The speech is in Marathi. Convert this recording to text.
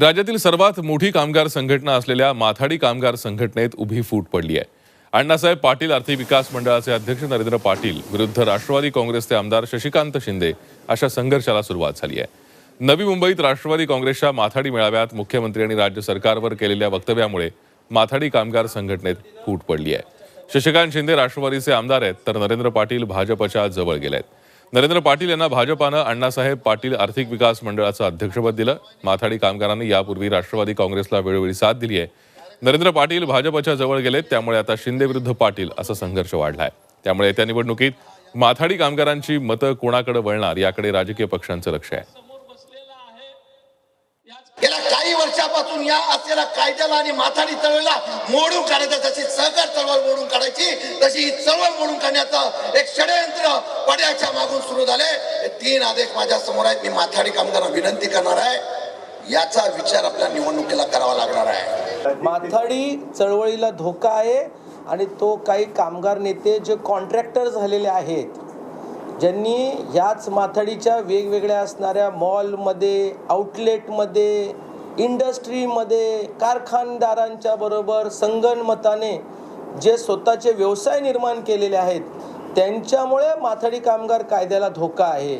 राज्यातील सर्वात मोठी कामगार संघटना असलेल्या माथाडी कामगार संघटनेत उभी फूट पडली आहे. अण्णासाहेब पाटील आर्थिक विकास मंडळाचे अध्यक्ष नरेंद्र पाटील विरुद्ध राष्ट्रवादी काँग्रेसचे आमदार शशिकांत शिंदे अशा संघर्षाला सुरुवात झाली आहे. नवी मुंबईत राष्ट्रवादी काँग्रेसच्या माथाडी मेळाव्यात मुख्यमंत्री आणि राज्य सरकारवर केलेल्या वक्तव्यामुळे माथाडी कामगार संघटनेत फूट पडली आहे. शशिकांत शिंदे राष्ट्रवादीचे आमदार आहेत तर नरेंद्र पाटील भाजपच्या जवळ गेले आहेत नरेंद्र पाटील यांना भाजपानं अण्णासाहेब पाटील आर्थिक विकास मंडळाचं अध्यक्षपद दिलं. माथाडी कामगारांनी यापूर्वी राष्ट्रवादी काँग्रेसला वेळोवेळी साथ दिली आहे. नरेंद्र पाटील भाजपच्या जवळ गेलेत त्यामुळे आता शिंदे विरुद्ध पाटील असा संघर्ष वाढलाय. त्यामुळे येत्या निवडणुकीत माथाडी कामगारांची मतं कोणाकडे वळणार याकडे राजकीय पक्षांचं लक्ष आहे. काही वर्षापासून या असलेल्या कायद्याला आणि माथाडी चळवळीला मोडून काढायचं जशी सहकार चळवळ मोडून काढायची तशी ही चळवळ मोडून काढण्याचं एक षडयंत्र पड्याच्या मागून सुरू झाले तीन आदेश माझ्यासमोर आहेत. मी माथाडी कामगारांना विनंती करणार आहे. याचा विचार आपल्या निवडणुकीला करावा लागणार आहे. माथाडी चळवळीला धोका आहे आणि तो काही कामगार नेते जे कॉन्ट्रॅक्टर झालेले आहेत ज्यांनी ह्याच माथाडीच्या वेगवेगळ्या असणाऱ्या मॉलमध्ये आउटलेटमध्ये इंडस्ट्रीमध्ये कारखानदारांच्या बरोबर संगणमताने जे स्वतःचे व्यवसाय निर्माण केलेले आहेत त्यांच्यामुळे माथाडी कामगार कायद्याला धोका आहे.